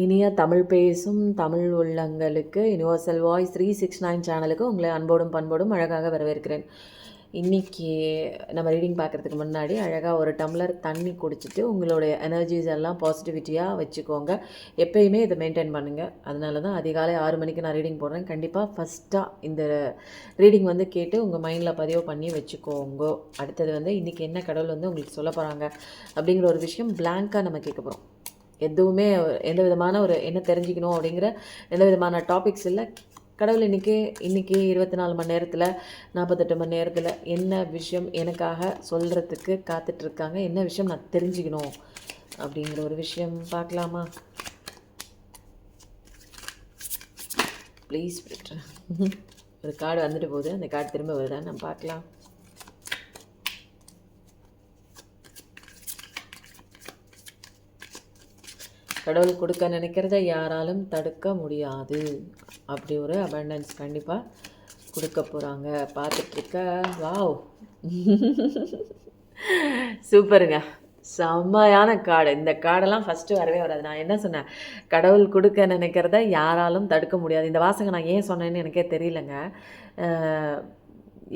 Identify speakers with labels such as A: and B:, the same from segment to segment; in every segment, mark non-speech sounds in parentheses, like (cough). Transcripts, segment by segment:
A: இனிய தமிழ் பேசும் தமிழ் உள்ளங்களுக்கு universal voice three six nine சேனலுக்கு உங்களை அன்போடும் பண்போடும் அழகாக வரவேற்கிறேன். இன்றைக்கி நம்ம ரீடிங் பார்க்குறதுக்கு முன்னாடி அழகாக ஒரு டம்ளர் தண்ணி குடிச்சிட்டு உங்களுடைய எனர்ஜிஸ் எல்லாம் பாசிட்டிவிட்டியாக வச்சுக்கோங்க. எப்பயுமே இதை மெயின்டைன் பண்ணுங்கள் அதனால தான் அதிகாலை ஆறு மணிக்கு நான் ரீடிங் போடுறேன். கண்டிப்பாக ஃபஸ்ட்டாக இந்த ரீடிங் வந்து கேட்டு உங்கள் மைண்டில் பதிவு பண்ணி வச்சுக்கோங்க. அடுத்தது வந்து இன்றைக்கி என்ன கடவுள் வந்து உங்களுக்கு சொல்ல போகிறாங்க அப்படிங்கிற ஒரு விஷயம் பிளாங்காக நம்ம கேட்க போகிறோம் எதுவுமே எந்த விதமான ஒரு என்ன தெரிஞ்சுக்கணும் அப்படிங்கிற எந்த விதமான டாபிக்ஸ் இல்லை. கடவுள் இன்றைக்கி இன்றைக்கி இருபத்தி நாலு மணி நேரத்தில் நாற்பத்தெட்டு மணி நேரத்தில் என்ன விஷயம் எனக்காக சொல்கிறதுக்கு காத்துட்ருக்காங்க என்ன விஷயம் நான் தெரிஞ்சுக்கணும் அப்படிங்கிற ஒரு விஷயம் பார்க்கலாமா? ப்ளீஸ் (laughs) ஒரு கார்டு வந்துட்டு போகுது. அந்த கார்டு திரும்ப வருதா நம்ம பார்க்கலாம். கடவுள் கொடுக்க நினைக்கிறத யாராலும் தடுக்க முடியாது. அப்படி ஒரு அபண்டன்ஸ் கண்டிப்பாக கொடுக்க போகிறாங்க பார்த்துட்ருக்க? வாவ். சூப்பருங்க. செம்மையான காடு. இந்த காடெல்லாம் ஃபஸ்ட்டு வரவே வராது. நான் என்ன சொன்னேன்? கடவுள் கொடுக்க நினைக்கிறத யாராலும் தடுக்க முடியாது. இந்த வாசகம் நான் ஏன் சொன்னேன்னு எனக்கே தெரியலங்க.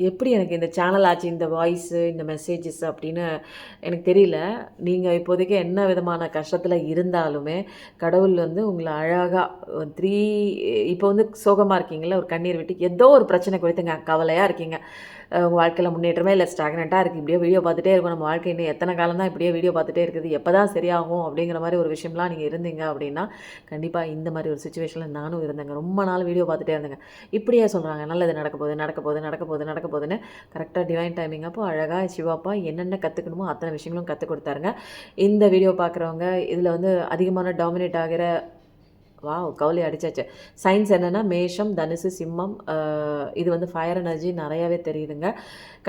A: எப்படி எனக்கு இந்த சேனல் ஆச்சு இந்த வாய்ஸு இந்த மெசேஜஸ் அப்படின்னு எனக்கு தெரியல. நீங்கள் இப்போதைக்கு என்ன விதமான கஷ்டத்தில் இருந்தாலுமே கடவுள் வந்து உங்களை அழகாக த்ரீ இப்போ வந்து சோகமாக இருக்கீங்களா ஒரு கண்ணீர் விட்டு ஏதோ ஒரு பிரச்சனை குறித்துங்க கவலையாக இருக்கீங்க. வாழ்க்கையில் முன்னேற்றமே இல்லை ஸ்டாக்னண்ட்டாக இருக்குது இப்படியே வீடியோ பார்த்துட்டே இருக்கும் நம்ம வாழ்க்கை இன்னும் எத்தனை காலம் தான் இப்படியே வீடியோ பார்த்துட்டே இருக்குது? எப்போ தான் சரியாகும் அப்படிங்கிற மாதிரி ஒரு விஷயம்லாம் நீங்கள் இருந்தீங்க அப்படின்னா கண்டிப்பாக இந்த மாதிரி ஒரு சுச்சுவேஷனில் நானும் இருந்தேங்க. ரொம்ப நாள் வீடியோ பார்த்துட்டே இருந்தேங்க. இப்படியே சொல்கிறாங்க நல்லது நடக்க போகுது நடக்க போகுது நடக்க போகுது நடக்க போகுதுன்னு கரெக்டாக டிவைன் டைமிங் அப்போ அழகாக சிவாப்பா என்னென்ன கற்றுக்கணுமோ அத்தனை விஷயங்களும் கற்றுக் கொடுத்தாருங்க. இந்த வீடியோ பார்க்குறவங்க இதில் வந்து அதிகமான டாமினேட் ஆகிற வாவ் கவலை அடிச்சாச்சு. சயின்ஸ் என்னென்னா மேஷம் தனுசு சிம்மம் இது வந்து ஃபயர் எனர்ஜி நிறையாவே தெரியுதுங்க.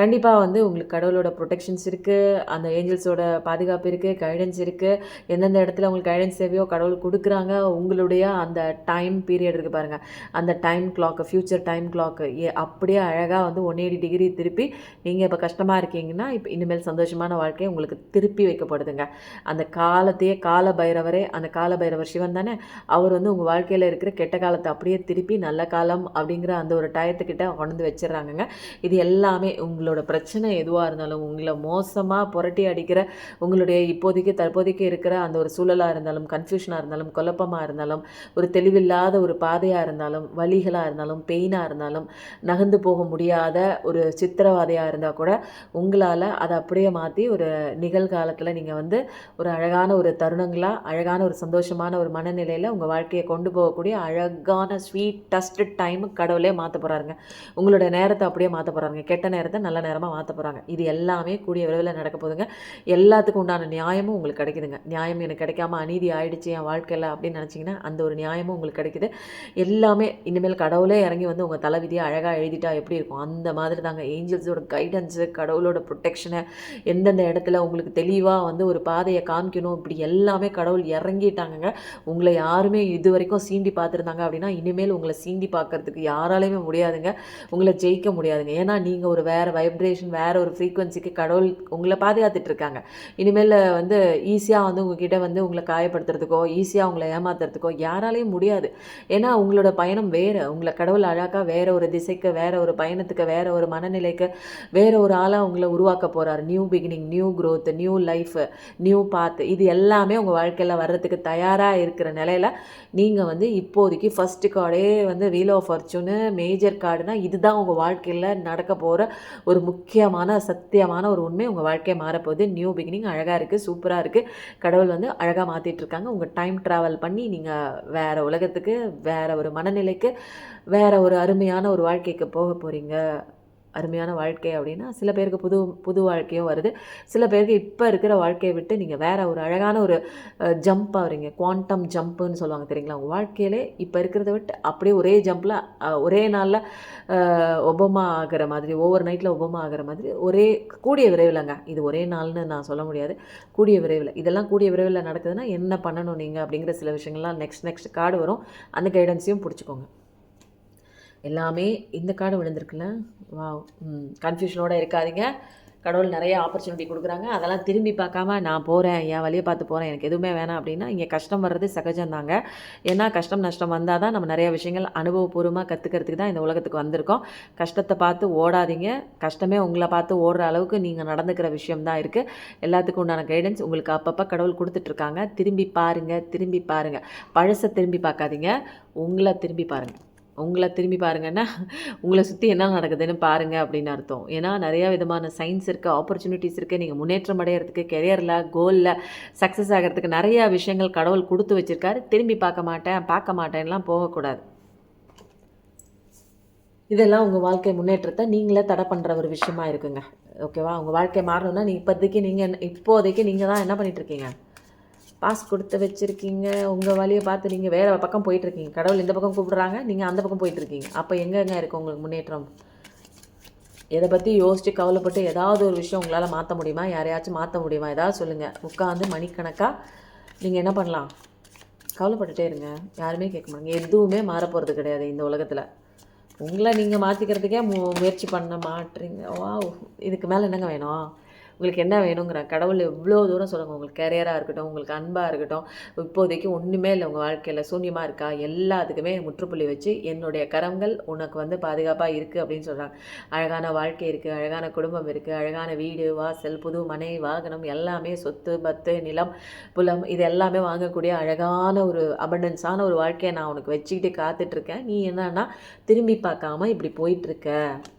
A: கண்டிப்பாக வந்து உங்களுக்கு கடவுளோட ப்ரொடெக்ஷன்ஸ் இருக்குது அந்த ஏஞ்சல்ஸோட பாதுகாப்பு இருக்குது கைடன்ஸ் இருக்குது எந்தெந்த இடத்துல உங்களுக்கு கைடன்ஸ் தேவையோ கடவுள் கொடுக்குறாங்க. உங்களுடைய அந்த டைம் பீரியட் இருக்குது பாருங்கள் அந்த time clock future time clock அப்படியே அழகாக வந்து ஒன் எயிட்டி டிகிரி திருப்பி நீங்கள் இப்போ கஷ்டமாக இருக்கீங்கன்னா இப்போ இனிமேல் சந்தோஷமான வாழ்க்கை உங்களுக்கு திருப்பி வைக்கப்படுதுங்க. அந்த காலத்தையே கால பைரவரே அந்த கால பைரவர் சிவன் தானே அவர் வந்து உங்கள் வாழ்க்கையில் இருக்கிற கெட்ட காலத்தை அப்படியே திருப்பி நல்ல காலம் அப்படிங்கிற அந்த ஒரு டயத்துக்கிட்ட கொண்டு வச்சிடறாங்கங்க. வச்சிடுறாங்கங்க இது எல்லாமே உங்களோட பிரச்சனை எதுவாக இருந்தாலும் உங்களை மோசமாக புரட்டி அடிக்கிற உங்களுடைய இப்போதைக்கு தற்போதைக்கு இருக்கிற அந்த ஒரு சூழலாக இருந்தாலும் கன்ஃபியூஷனாக இருந்தாலும் குழப்பமாக இருந்தாலும் ஒரு தெளிவில்லாத ஒரு பாதையாக இருந்தாலும் வழிகளாக இருந்தாலும் பெயினாக இருந்தாலும் நகர்ந்து போக முடியாத ஒரு சித்திரவாதையாக இருந்தால் கூட உங்களால் அதை அப்படியே மாற்றி ஒரு நிகழ்காலத்தில் நீங்கள் வந்து ஒரு அழகான ஒரு தருணங்களாக அழகான ஒரு சந்தோஷமான ஒரு மனநிலையில் உங்கள் வாழ்க்கையை கொண்டு போகக்கூடிய அழகான ஸ்வீட்டஸ்ட் டைம் கடவுளே மாற்ற போகிறாருங்க உங்களோட நேரத்தை அப்படியே மாற்ற போகிறாங்க கெட்ட நேரத்தை நல்ல நேரமாக மாற்ற போகிறாங்க இது எல்லாமே கூடிய விரைவில் நடக்க போதுங்க எல்லாத்துக்கும் உண்டான நியாயமும் உங்களுக்கு கிடைக்குதுங்க. நியாயம் எனக்கு கிடைக்காம அநீதி ஆயிடுச்சு என் வாழ்க்கையில் அப்படின்னு நினச்சிங்கன்னா அந்த ஒரு நியாயமும் உங்களுக்கு கிடைக்குது. எல்லாமே இனிமேல் கடவுளே இறங்கி வந்து உங்கள் தலைவிதியை அழகாக எழுதிட்டா எப்படி இருக்கும்? அந்த மாதிரி தாங்க. ஏஞ்சல்ஸோட கைடன்ஸு கடவுளோட ப்ரொடெக்ஷனை எந்தெந்த இடத்துல உங்களுக்கு தெளிவாக வந்து ஒரு பாதையை காமிக்கணும் இப்படி எல்லாமே கடவுள் இறங்கிட்டாங்கங்க. உங்களை யாருமே இது வரைக்கும் சீண்டி பார்த்துருந்தாங்க அப்படின்னா இனிமேல் உங்களை சீண்டி பார்க்கறதுக்கு யாராலையுமே முடியாதுங்க. உங்களை ஜெயிக்க முடியாதுங்க. ஏன்னா நீங்கள் ஒரு வேறு வைப்ரேஷன் வேறு ஒரு ஃப்ரீக்குவன்சிக்கு கடவுள் உங்களை பாதுகாத்துட்டு இருக்காங்க. இனிமேல் வந்து ஈஸியாக வந்து உங்ககிட்ட வந்து உங்களை காயப்படுத்துறதுக்கோ ஈஸியாக உங்களை ஏமாத்துறதுக்கோ யாராலையும் முடியாது. ஏன்னா உங்களோட பயணம் வேறு. உங்களை கடவுள் அழகாக வேறு ஒரு திசைக்கு வேறு ஒரு பயணத்துக்கு வேற ஒரு மனநிலைக்கு வேறு ஒரு ஆளாக உங்களை உருவாக்க போகிறார் new beginning new growth new life new path இது எல்லாமே உங்கள் வாழ்க்கையில் வர்றதுக்கு தயாராக இருக்கிற நிலையில் நீங்கள் வந்து இப்போதைக்கு ஃபஸ்ட்டு கார்டே வந்து வீல் ஆஃப் ஃபார்ச்சூனு மேஜர் கார்டுனா இதுதான் உங்கள் வாழ்க்கையில் நடக்க போகிற ஒரு முக்கியமான சத்தியமான ஒரு உண்மை உங்கள் வாழ்க்கையை மாறப்போகுது. நியூ பிகினிங் அழகாக இருக்குது சூப்பராக இருக்குது கடவுள் வந்து அழகாக மாற்றிட்டு இருக்காங்க. உங்கள் டைம் ட்ராவல் பண்ணி நீங்கள் வேறு உலகத்துக்கு வேறு ஒரு மனநிலைக்கு வேறு ஒரு அருமையான ஒரு வாழ்க்கைக்கு போக போகிறீங்க அருமையான வாழ்க்கை அப்படின்னா சில பேருக்கு புது புது வாழ்க்கையும் வருது. சில பேருக்கு இப்போ இருக்கிற வாழ்க்கையை விட்டு நீங்கள் வேறு ஒரு அழகான ஒரு ஜம்ப் ஆகிறீங்க குவாண்டம் ஜம்ப்புன்னு சொல்லுவாங்க தெரியுங்களா? உங்கள் வாழ்க்கையிலே இப்போ இருக்கிறத விட்டு அப்படியே ஒரே ஜம்பில் ஒரே நாளில் ஒபமா ஆகிற மாதிரி ஒவ்வொரு நைட்டில் ஒபமா ஆகிற மாதிரி ஒரே கூடிய விரைவில்ங்க. இது ஒரே நாள்னு நான் சொல்ல முடியாது. கூடிய விரைவில். இதெல்லாம் கூடிய விரைவில் நடக்குதுன்னா என்ன பண்ணணும் நீங்கள் அப்படிங்கிற சில விஷயங்கள்லாம் நெக்ஸ்ட் நெக்ஸ்ட் கார்டு வரும். அந்த கைடன்ஸையும் பிடிச்சிக்கோங்க. எல்லாமே இந்த கார்டு விழுந்திருக்குல்ல? வாவ் கன்ஃபியூஷனோடு இருக்காதிங்க இருக்காதீங்க. கடவுள் நிறைய ஆப்பர்ச்சுனிட்டி கொடுக்குறாங்க. அதெல்லாம் திரும்பி பார்க்காம நான் போகிறேன் என் வழியை பார்த்து போகிறேன் எனக்கு எதுவுமே வேணாம் அப்படின்னா இங்கே கஷ்டம் வர்றது சகஜம்தாங்க. ஏன்னா கஷ்டம் நஷ்டம் வந்தால் தான் நம்ம நிறைய விஷயங்கள் அனுபவபூர்வமாக கற்றுக்கிறதுக்கு தான் இந்த உலகத்துக்கு வந்திருக்கோம். கஷ்டத்தை பார்த்து ஓடாதீங்க. கஷ்டமே உங்களை பார்த்து ஓடுற அளவுக்கு நீங்கள் நடந்துக்கிற விஷயம் தான் இருக்குது எல்லாத்துக்கும் உண்டான கைடன்ஸ் உங்களுக்கு அப்பப்போ கடவுள் கொடுத்துட்ருக்காங்க. திரும்பி பாருங்கள் திரும்பி பாருங்கள் பழசை திரும்பி பார்க்காதீங்க. உங்களை திரும்பி பாருங்கள் உங்களை திரும்பி பாருங்கன்னா உங்களை சுற்றி என்ன நடக்குதுன்னு பாருங்கள் அப்படின்னு அர்த்தம். ஏன்னா நிறையா விதமான சயின்ஸ் இருக்குது ஆப்பர்ச்சுனிட்டிஸ் இருக்குது நீங்கள் முன்னேற்றம் அடையிறதுக்கு கெரியரில் கோலில் சக்ஸஸ் ஆகிறதுக்கு நிறையா விஷயங்கள் கடவுள் கொடுத்து வச்சுருக்காரு. திரும்பி பார்க்க மாட்டேன் பார்க்க மாட்டேன்லாம் போகக்கூடாது. இதெல்லாம் உங்கள் வாழ்க்கை முன்னேற்றத்தை நீங்களே தடை பண்ணுற ஒரு விஷயமா இருக்குங்க. ஓகேவா உங்கள் வாழ்க்கை மாறணும்னா நீ இப்போதைக்கு நீங்கள் இப்போதைக்கு நீங்கள் தான் என்ன பண்ணிகிட்ருக்கீங்க இருக்கீங்க? பாஸ் கொடுத்து வச்சுருக்கீங்க. உங்கள் வழியை பார்த்து நீங்கள் வேறு பக்கம் போயிட்டுருக்கீங்க. கடவுள் இந்த பக்கம் கூப்பிட்றாங்க நீங்கள் அந்த பக்கம் போயிட்டுருக்கீங்க. அப்போ எங்கெங்க இருக்குது உங்களுக்கு முன்னேற்றம்? எதை பற்றி யோசித்து கவலைப்பட்டு ஏதாவது ஒரு விஷயம் உங்களால் மாற்ற முடியுமா? யாரையாச்சும் மாற்ற முடியுமா? ஏதாவது சொல்லுங்கள் உட்காந்து மணிக்கணக்காக நீங்கள் என்ன பண்ணலாம்? கவலைப்பட்டுட்டே இருங்க. யாருமே கேட்க மாட்டாங்க. எதுவுமே மாற போகிறது கிடையாது இந்த உலகத்தில். உங்களை நீங்கள் மாற்றிக்கிறதுக்கே மு முயற்சி பண்ண மாட்டுறீங்க வா இதுக்கு மேலே என்னங்க வேணும்? உங்களுக்கு என்ன வேணுங்கிற கடவுள் எவ்வளோ தூரம் சொல்லுங்கள் உங்களுக்கு கேரியராக இருக்கட்டும் உங்களுக்கு அன்பாக இருக்கட்டும் இப்போதைக்கு ஒன்றுமே இல்லை. உங்கள் வாழ்க்கையில் சூன்யமாக இருக்கா? எல்லாத்துக்குமே முற்றுப்புள்ளி வச்சு என்னுடைய கரங்கள் உனக்கு வந்து பாதுகாப்பாக இருக்குது அப்படின்னு சொல்கிறாங்க அழகான வாழ்க்கை இருக்குது அழகான குடும்பம் இருக்குது அழகான வீடு வாசல் புது மனை வாகனம் எல்லாமே சொத்து பத்து நிலம் புலம் இது எல்லாமே வாங்கக்கூடிய அழகான ஒரு அபண்டன்ஸான ஒரு வாழ்க்கையை நான் உனக்கு வச்சுக்கிட்டு காத்துட்ருக்கேன் நீ என்னன்னா திரும்பி பார்க்காம இப்படி போயிட்டுருக்க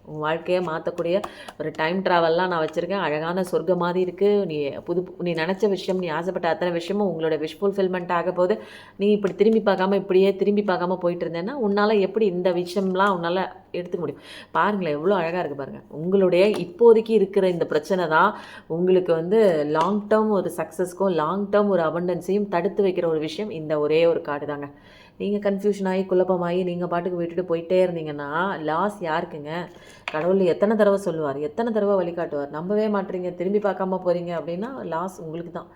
A: உன் வாழ்க்கையை மாற்றக்கூடிய ஒரு டைம் ட்ராவல்லாம் நான் வச்சுருக்கேன். அழகான சொர்க்கம் மாதிரி இருக்குது நீ புது நீ நினச்ச விஷயம் நீ ஆசைப்பட்ட அத்தனை விஷயமும் உங்களோட விஷ் ஃபுல்ஃபில்மெண்ட் ஆக போது நீ இப்படி திரும்பி பார்க்காம இப்படியே திரும்பி பார்க்காம போயிட்டு இருந்தேன்னா உன்னால் எப்படி இந்த விஷயம்லாம் உன்னால் எடுத்துக்க முடியும்? பாருங்களேன் எவ்வளோ அழகாக இருக்குது பாருங்கள் உங்களுடைய இப்போதைக்கு இருக்கிற இந்த பிரச்சனை தான் உங்களுக்கு வந்து லாங் டேர்ம் ஒரு சக்ஸஸ்க்கும் லாங் டேர்ம் ஒரு அபண்டன்ஸையும் தடுத்து வைக்கிற ஒரு விஷயம் இந்த ஒரே ஒரு கார்டு தாங்க நீங்கள் கன்ஃபியூஷன் ஆகி குழப்பமாகி நீங்கள் பாட்டுக்கு விட்டுட்டு போயிட்டே இருந்தீங்கன்னா லாஸ் யாருக்குங்க? கடவுள் எத்தனை தடவை சொல்லுவார்? எத்தனை தடவை வழிகாட்டுவார்? நம்பவே மாட்டீங்க. திரும்பி பார்க்காம போகிறீங்க அப்படின்னா லாஸ் உங்களுக்கு தான்.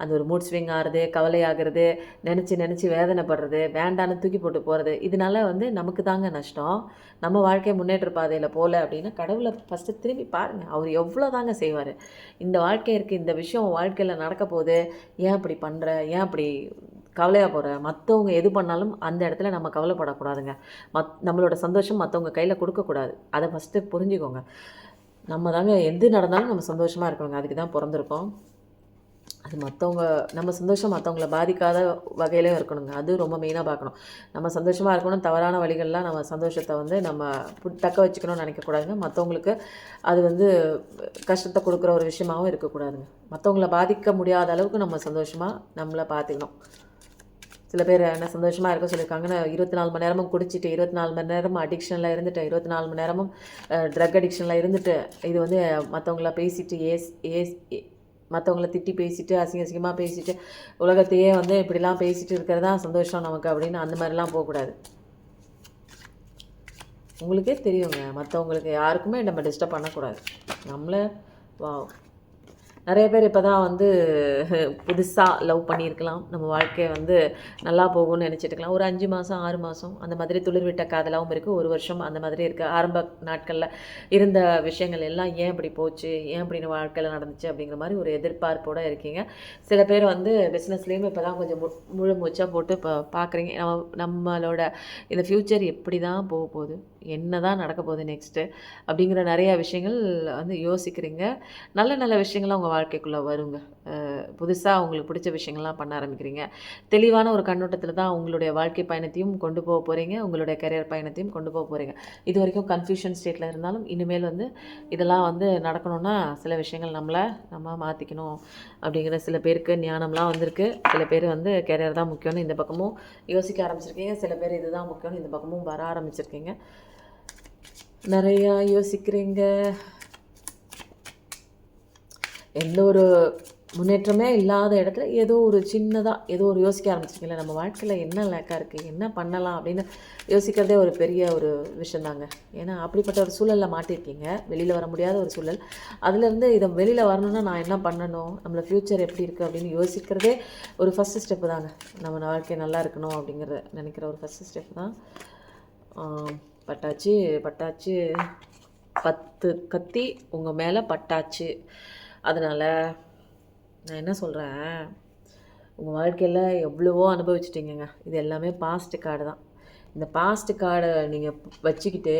A: அந்த ஒரு மூட் ஸ்விங் ஆகிறது கவலையாகிறது நினச்சி நினச்சி வேதனைப்படுறது வேண்டான்னு தூக்கி போட்டு போகிறது இதனால வந்து நமக்கு தாங்க நஷ்டம். நம்ம வாழ்க்கை முன்னேற்ற பாதையில் போகல அப்படின்னா கடவுளை ஃபஸ்ட்டு திரும்பி பாருங்கள் அவர் எவ்வளோ தாங்க செய்வார்? இந்த வாழ்க்கை இருக்குது இந்த விஷயம் வாழ்க்கையில் நடக்க போகுது. ஏன் அப்படி பண்ணுற ஏன் அப்படி கவலையாக போகிற மற்றவங்க எது பண்ணாலும் அந்த இடத்துல நம்ம கவலைப்படக்கூடாதுங்க. மத் நம்மளோட சந்தோஷம் மற்றவங்க கையில் கொடுக்கக்கூடாது. அதை ஃபஸ்ட்டு புரிஞ்சுக்கோங்க. நம்ம தாங்க எது நடந்தாலும் நம்ம சந்தோஷமாக இருக்கணுங்க. அதுக்கு தான் பிறந்திருக்கோம். அது மற்றவங்க நம்ம சந்தோஷம் மற்றவங்கள பாதிக்காத வகையிலையும் இருக்கணுங்க. அது ரொம்ப மெயினாக பார்க்கணும். நம்ம சந்தோஷமாக இருக்கணும் தவறான வழிகள்லாம் நம்ம சந்தோஷத்தை வந்து நம்ம தக்க வச்சுக்கணும்னு நினைக்கக்கூடாதுங்க. மற்றவங்களுக்கு அது வந்து கஷ்டத்தை கொடுக்குற ஒரு விஷயமாகவும் இருக்கக்கூடாதுங்க. மற்றவங்கள பாதிக்க முடியாத அளவுக்கு நம்ம சந்தோஷமாக நம்மளை பார்த்துக்கணும். சில பேர் என்ன சந்தோஷமாக இருக்க சொல்லியிருக்காங்கன்னா இருபத்தி நாலு மணி நேரமும் குடிச்சிட்டு இருபத்தி நாலு மணி நேரமும் அடிக்ஷனில் இருந்துட்டு இருபத்தி நாலு மணி நேரமும் ட்ரக் அடிக்ஷனில் இருந்துட்டு இது வந்து மற்றவங்கள பேசிட்டு ஏஸ் ஏஸ் மற்றவங்கள திட்டி பேசிட்டு அசிங்க அசிங்கமாக பேசிட்டு உலகத்தையே வந்து இப்படிலாம் பேசிட்டு இருக்கிறது தான் சந்தோஷம் நமக்கு அப்படின்னு அந்த மாதிரிலாம் போகக்கூடாது. உங்களுக்கே தெரியுங்க. மற்றவங்களுக்கு யாருக்குமே நம்ம டிஸ்டர்ப் பண்ணக்கூடாது. நம்மளை வா நிறைய பேர் இப்போ தான் வந்து புதுசாக லவ் பண்ணியிருக்கலாம். நம்ம வாழ்க்கையை வந்து நல்லா போகும்னு நினச்சிட்டு இருக்கலாம். ஒரு அஞ்சு மாதம் ஆறு மாதம் அந்த மாதிரி துளிர்விட்ட காதலாகவும் இருக்குது ஒரு வருஷம் அந்த மாதிரி இருக்குது ஆரம்ப நாட்களில் இருந்த விஷயங்கள் எல்லாம் ஏன் இப்படி போச்சு? ஏன் இப்படி வாழ்க்கையில் நடந்துச்சு? அப்படிங்கிற மாதிரி ஒரு எதிர்பார்ப்போடு இருக்கீங்க. சில பேர் வந்து பிஸ்னஸ்லேயும் இப்போ தான் கொஞ்சம் மு- முழு மூச்சாக போட்டு இப்போ பார்க்குறீங்க நம்ம நம்மளோட இந்த ஃப்யூச்சர் எப்படி தான் போக போகுது? என்ன தான் நடக்க போகுது நெக்ஸ்ட்டு அப்படிங்கிற நிறையா விஷயங்கள் வந்து யோசிக்கிறீங்க. நல்ல நல்ல விஷயங்கள்லாம் உங்கள் வாழ்க்கைக்குள்ளே வருங்க. புதுசாக உங்களுக்கு பிடிச்ச விஷயங்கள்லாம் பண்ண ஆரம்பிக்கிறீங்க. தெளிவான ஒரு கண்ணோட்டத்தில் தான் உங்களுடைய வாழ்க்கை பயணத்தையும் கொண்டு போக போகிறீங்க உங்களுடைய கரியர் பயணத்தையும் கொண்டு போக போகிறீங்க இது வரைக்கும் கன்ஃபியூஷன் ஸ்டேட்டில் இருந்தாலும் இனிமேல் வந்து இதெல்லாம் வந்து நடக்கணும்னா சில விஷயங்கள் நம்மளை நம்ம மாற்றிக்கணும் அப்படிங்கிற சில பேருக்கு ஞானம்லாம் வந்திருக்கு. சில பேர் வந்து கெரியர் தான் முக்கியம்னு இந்த பக்கமும் யோசிக்க ஆரம்பிச்சிருக்கீங்க. சில பேர் இதுதான் முக்கியம்னு இந்த பக்கமும் வர ஆரம்பிச்சிருக்கீங்க. நிறையா யோசிக்கிறீங்க. எந்த ஒரு முன்னேற்றமே இல்லாத இடத்துல ஏதோ ஒரு சின்னதாக ஏதோ ஒரு யோசிக்க ஆரம்பிச்சிருக்கீங்களா? நம்ம வாழ்க்கையில் என்ன லேக்காக இருக்குது என்ன பண்ணலாம்? அப்படின்னு யோசிக்கிறதே ஒரு பெரிய ஒரு விஷயந்தாங்க. ஏன்னா அப்படிப்பட்ட ஒரு சூழலில் மாட்டிருக்கீங்க. வெளியில் வர முடியாத ஒரு சூழல். அதுலேருந்து இதை வெளியில் வரணும்னா நான் என்ன பண்ணணும்? நம்மளை ஃப்யூச்சர் எப்படி இருக்குது அப்படின்னு யோசிக்கிறதே ஒரு ஃபஸ்ட்டு ஸ்டெப்பு தாங்க. நம்ம வாழ்க்கை நல்லா இருக்கணும் அப்படிங்கிறத நினைக்கிற ஒரு ஃபஸ்ட்டு ஸ்டெப் தான். பட்டாச்சு பட்டாச்சு பத்து கத்தி உங்கள் மேலே பட்டாச்சு. அதனால் நான் என்ன சொல்கிறேன் உங்கள் வாழ்க்கையில் எவ்வளவோ அனுபவிச்சிட்டிங்கங்க. இது எல்லாமே பாஸ்ட் கார்டு தான். இந்த பாஸ்ட் கார்டை நீங்கள் வச்சுக்கிட்டு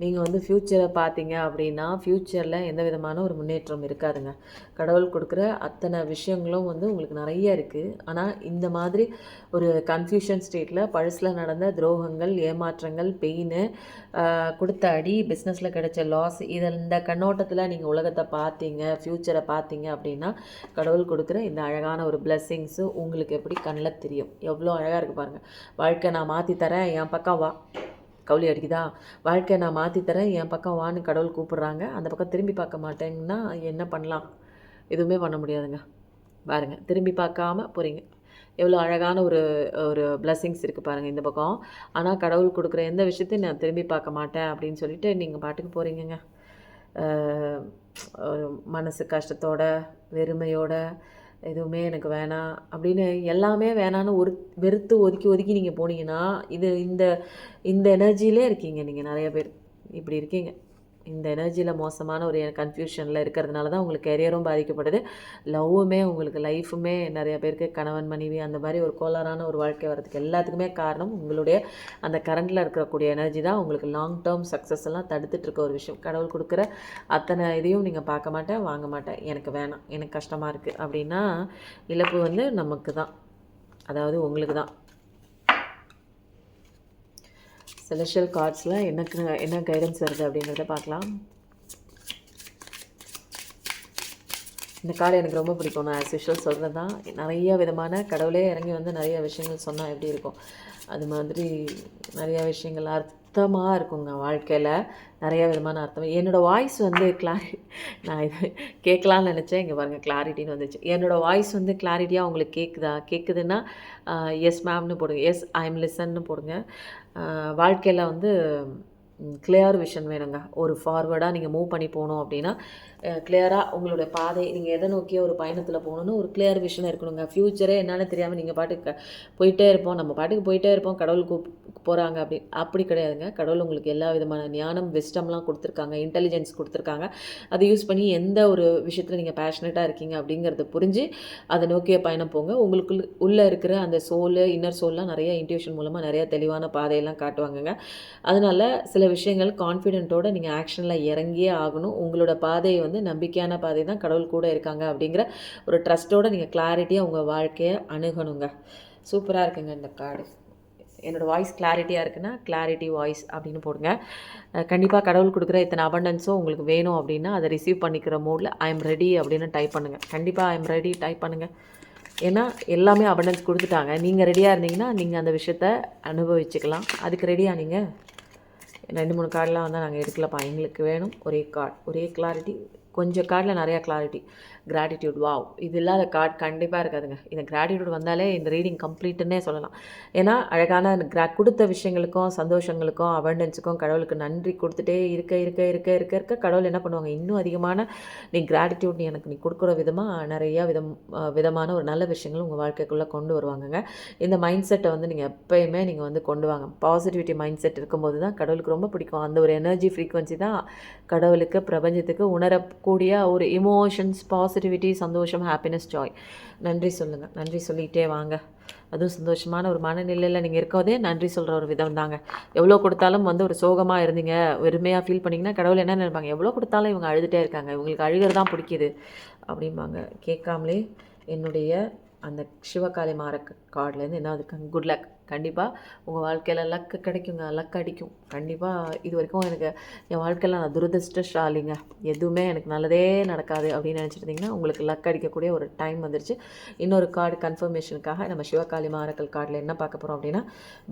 A: நீங்கள் வந்து ஃப்யூச்சரை பார்த்தீங்க அப்படின்னா ஃப்யூச்சரில் எந்த விதமான ஒரு முன்னேற்றம் இருக்காதுங்க. கடவுள் கொடுக்குற அத்தனை விஷயங்களும் வந்து உங்களுக்கு நிறைய இருக்குது ஆனால் இந்த மாதிரி ஒரு கன்ஃபியூஷன் ஸ்டேட்டில் பழசில் நடந்த துரோகங்கள் ஏமாற்றங்கள் பெயின் கொடுத்த அடி பிஸ்னஸில் கிடைச்ச லாஸ் இதில் இந்த கண்ணோட்டத்தில் நீங்கள் உலகத்தை பார்த்தீங்க ஃப்யூச்சரை பார்த்தீங்க அப்படின்னா கடவுள் கொடுக்குற இந்த அழகான ஒரு பிளெஸ்ஸிங்ஸு உங்களுக்கு எப்படி கண்ணில் தெரியும்? எவ்வளோ அழகாக இருக்குது பாருங்கள் வாழ்க்கை நான் மாற்றி தரேன் என் பக்கம் வா. கவுளி அடிக்குதா? வாழ்க்கையை நான் மாற்றி தரேன். என் பக்கம் வான்னு கடவுள் கூப்பிட்றாங்க. அந்த பக்கம் திரும்பி பார்க்க மாட்டேங்கன்னா என்ன பண்ணலாம்? எதுவுமே பண்ண முடியாதுங்க. பாருங்க திரும்பி பார்க்காம போகிறீங்க எவ்வளோ அழகான ஒரு ஒரு பிளஸ்ஸிங்ஸ் இருக்குது பாருங்கள் இந்த பக்கம். ஆனால் கடவுள் கொடுக்குற எந்த விஷயத்தையும் நான் திரும்பி பார்க்க மாட்டேன் அப்படின்னு சொல்லிட்டு நீங்கள் பாட்டுக்கு போகிறீங்கங்க ஒரு மனசு கஷ்டத்தோட வெறுமையோட எதுவுமே எனக்கு வேணாம் அப்படின்னு எல்லாமே வேணான்னு ஒரு வெறுத்து ஒதுக்கி ஒதுக்கி நீங்கள் போனீங்கன்னா இது இந்த இந்த எனர்ஜியிலே இருக்கீங்க நீங்கள் நிறைய பேர். இப்படி இருக்கீங்க. இந்த எனர்ஜியில் மோசமான ஒரு கன்ஃபியூஷனில் இருக்கிறதுனால தான் உங்களுக்கு கெரியரும் பாதிக்கப்படுது லவ்வுமே உங்களுக்கு லைஃபுமே நிறைய பேருக்கு கணவன் மனைவி அந்த மாதிரி ஒரு கோளாறான ஒரு வாழ்க்கை வரதுக்கு எல்லாத்துக்குமே காரணம் உங்களுடைய அந்த கரண்டில் இருக்கக்கூடிய எனர்ஜி தான் உங்களுக்கு லாங் டேர்ம் சக்ஸஸ் எல்லாம் தடுத்துட்டு இருக்க ஒரு விஷயம். கடவுள் கொடுக்குற அத்தனை இதையும் நீங்கள் பார்க்க மாட்டேன் வாங்க மாட்டேன். எனக்கு வேணாம் எனக்கு கஷ்டமாக இருக்குது அப்படின்னா இழப்பு வந்து நமக்கு தான் அதாவது உங்களுக்கு தான் செலஷியல் கார்ட்ஸில் எனக்கு என்ன கைடன்ஸ் வருது அப்படின்றத பார்க்கலாம். இந்த கார்டு எனக்கு ரொம்ப பிடிக்கும். நான் ஆஸ் யூஷுவல் சொல்கிறது தான் நிறைய விதமான கடவுளே இறங்கி வந்து நிறைய விஷயங்கள் சொன்னால் எப்படி இருக்கும்? அது மாதிரி நிறையா விஷயங்கள் அர்த்தமாக இருக்குங்க வாழ்க்கையில்? நிறைய விதமான அர்த்தம். என்னோடய வாய்ஸ் வந்து கிளாரி நான் இது கேட்கலான்னு நினச்சேன். இங்கே பாருங்கள் கிளாரிட்டின்னு வந்துச்சு. என்னோடய வாய்ஸ் வந்து கிளாரிட்டியாக உங்களுக்கு கேட்குதா கேட்குதுன்னா எஸ் மேம்னு போடுங்க. எஸ் ஐ எம் லிசன்னு போடுங்க. வாழ்க்கையில் வந்து கிளியர் விஷன் வேணுங்க. ஒரு ஃபார்வேர்டாக நீங்கள் மூவ் பண்ணி போகணும் அப்படின்னா கிளியராக உங்களுடைய பாதை நீங்கள் எதை நோக்கிய ஒரு பயணத்தில் போகணுன்னு ஒரு கிளியர் விஷன் இருக்கணுங்க. ஃப்யூச்சரே என்னென்னு தெரியாமல் நீங்கள் பாட்டுக்கு போயிட்டே இருப்போம். நம்ம பாட்டுக்கு போயிட்டே இருப்போம். கடவுள் கூப் போகிறாங்க அப்படி அப்படி கிடையாதுங்க. கடவுள் உங்களுக்கு எல்லா விதமான ஞானம் விஸ்டம்லாம் கொடுத்துருக்காங்க. இன்டெலிஜென்ஸ் கொடுத்துருக்காங்க. அதை யூஸ் பண்ணி எந்த ஒரு விஷயத்தில் நீங்கள் பேஷனட்டாக இருக்கீங்க அப்படிங்கிறத புரிஞ்சு அதை நோக்கிய பயணம் போங்க. உங்களுக்கு உள்ளே இருக்கிற அந்த சோல் இன்னர் சோல்லாம் நிறைய இன்ட்யூஷன் மூலமாக நிறைய தெளிவான பாதையெல்லாம் காட்டுவாங்கங்க. அதனால் சில விஷயங்கள் கான்ஃபிடென்ட்டோடு நீங்கள் ஆக்ஷனில் இறங்கியே ஆகணும். உங்களோட பாதையை வந்து நம்பிக்கையான பாதை தான் கடவுள் கூட இருக்காங்க அப்படிங்கிற ஒரு ட்ரஸ்ட்டோடு நீங்கள் கிளாரிட்டியாக உங்கள் வாழ்க்கையை அணுகணுங்க. சூப்பராக இருக்குங்க இந்த கார்டு என்னோடய வாய்ஸ் கிளாரிட்டியாக இருக்குன்னா கிளாரிட்டி வாய்ஸ் அப்படின்னு போடுங்க. கண்டிப்பாக கடவுள் கொடுக்குற இத்தனை அபண்டன்ஸோ உங்களுக்கு வேணும் அப்படின்னா அதை ரிசீவ் பண்ணிக்கிற மோடில் ஐ எம் ரெடி அப்படின்னு டைப் பண்ணுங்கள் கண்டிப்பாக ஐ எம் ரெடி டைப் பண்ணுங்கள் ஏன்னா எல்லாமே அபண்டன்ஸ் கொடுத்துட்டாங்க. நீங்கள் ரெடியாக இருந்தீங்கன்னா நீங்கள் அந்த விஷயத்த அனுபவிச்சுக்கலாம். அதுக்கு ரெடியாக நீங்கள் ரெண்டு மூணு கார்டெலாம் வந்து நாங்கள் எடுக்கலப்பா. எங்களுக்கு வேணும் ஒரே கார்டு ஒரே கிளாரிட்டி கொஞ்சம் கார்டில் நிறையா கிளாரிட்டி கிராட்டிடியூட் வாவ் இது இல்லாத கார்டு கண்டிப்பாக இருக்காதுங்க. இந்த கிராட்டிடியூட் வந்தாலே இந்த ரீடிங் கம்ப்ளீட்டுன்னே சொல்லலாம். ஏன்னா அழகான கிரா கொடுத்த விஷயங்களுக்கும் சந்தோஷங்களுக்கும் அவண்டன்ஸுக்கும் கடவுளுக்கு நன்றி கொடுத்துட்டே இருக்க இருக்க இருக்க இருக்க இருக்க கடவுள் என்ன பண்ணுவாங்க? இன்னும் அதிகமான நீ கிராட்டிடியூட் நீ எனக்கு நீ கொடுக்குற விதமாக நிறையா விதம் விதமான ஒரு நல்ல விஷயங்கள் உங்கள் வாழ்க்கைக்குள்ளே கொண்டு வருவாங்கங்க. இந்த மைண்ட் செட்டை வந்து நீங்கள் எப்போயுமே நீங்கள் வந்து கொண்டு வாங்க. பாசிட்டிவிட்டி மைண்ட் செட் இருக்கும்போது தான் கடவுளுக்கு ரொம்ப பிடிக்கும். அந்த ஒரு எனர்ஜி ஃப்ரீக்வன்சி தான் கடவுளுக்கு பிரபஞ்சத்துக்கு உணரக்கூடிய ஒரு இமோஷன்ஸ் பாசிட்டிவ் பாசிட்டிவிட்டி சந்தோஷம் ஹாப்பினஸ் ஜாய் நன்றி சொல்லுங்கள் நன்றி சொல்லிகிட்டே வாங்க. அதுவும் சந்தோஷமான ஒரு மனநிலையில் நீங்கள் இருக்கோதே நன்றி சொல்கிற ஒரு விதம் தாங்க எவ்வளோ கொடுத்தாலும் வந்து ஒரு சோகமாக இருந்தீங்க வெறுமையாக ஃபீல் பண்ணிங்கன்னா கடவுள் என்ன நினைப்பாங்க? எவ்வளோ கொடுத்தாலும் இவங்க அழுதுகிட்டே இருக்காங்க. இவங்களுக்கு அழுகிறது தான் பிடிக்குது அப்படிம்பாங்க. கேட்காமலே என்னுடைய அந்த சிவகாளி மாற கார்டிலேருந்து என்ன இருக்காங்க குட் லக் கண்டிப்பாக உங்கள் வாழ்க்கையில் லக்கு கிடைக்குங்க லக் அடிக்கும். கண்டிப்பாக இது வரைக்கும் எனக்கு என் வாழ்க்கையில் நான் துரதிருஷ்டசாலிங்க. எதுவுமே எனக்கு நல்லதே நடக்காது அப்படின்னு நினச்சிருந்தீங்கன்னா உங்களுக்கு லக் அடிக்கக்கூடிய ஒரு டைம் வந்துருச்சு. இன்னொரு கார்டு கன்ஃபர்மேஷனுக்காக நம்ம சிவகாளி மாரக்கல் கார்டில் என்ன பார்க்க போகிறோம் அப்படின்னா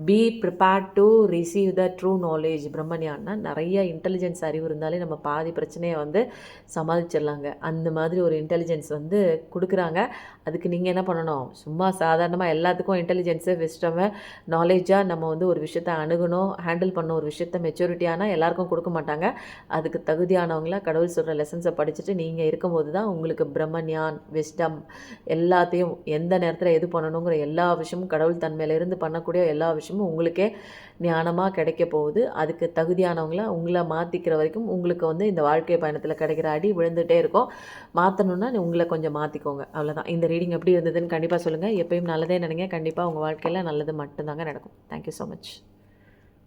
A: be prepared to receive the true knowledge பிரம்மணியான்னா நிறைய இன்டெலிஜென்ஸ் அறிவு இருந்தாலே நம்ம பாதி பிரச்சனையை வந்து சமாளிச்சிடலாங்க. அந்த மாதிரி ஒரு இன்டெலிஜென்ஸ் வந்து கொடுக்குறாங்க. அதுக்கு நீங்கள் என்ன பண்ணணும்? சும்மா சாதாரணமாக எல்லாத்துக்கும் இன்டெலிஜென்ஸு விஸ்டமு நாலேஜாக நம்ம வந்து ஒரு விஷயத்த அணுகணும் ஹேண்டில் பண்ண ஒரு விஷயத்த மெச்சூரிட்டியான எல்லாருக்கும் கொடுக்க மாட்டாங்க. அதுக்கு தகுதியானவங்கள கடவுள் சொல்கிற லெசன்ஸை படிச்சுட்டு நீங்கள் இருக்கும்போது தான் உங்களுக்கு பிரம்மஞான் விஸ்டம் எல்லாத்தையும் எந்த நேரத்தில் எது பண்ணணுங்கிற எல்லா விஷயமும் கடவுள் தன்மையிலேருந்து பண்ணக்கூடிய எல்லா விஷயமும் உங்களுக்கே ஞானமாக கிடைக்க போகுது. அதுக்கு தகுதியானவங்கள உங்களை மாற்றிக்கிற வரைக்கும் உங்களுக்கு வந்து இந்த வாழ்க்கை பயணத்தில் கிடைக்கிற அடி விழுந்துகிட்டே இருக்கும். மாற்றணுன்னா உங்களை கொஞ்சம் மாற்றிக்கோங்க அவ்வளோதான் இந்த ரீடிங் எப்படி இருந்ததுன்னு கண்டிப்பாக சொல்லுங்கள் எப்பயும் நல்லதே நினைங்க. கண்டிப்பாக உங்கள் வாழ்க்கையில் நல்லது மட்டும் மட்டும்தாங்க நடக்கும். Thank you so much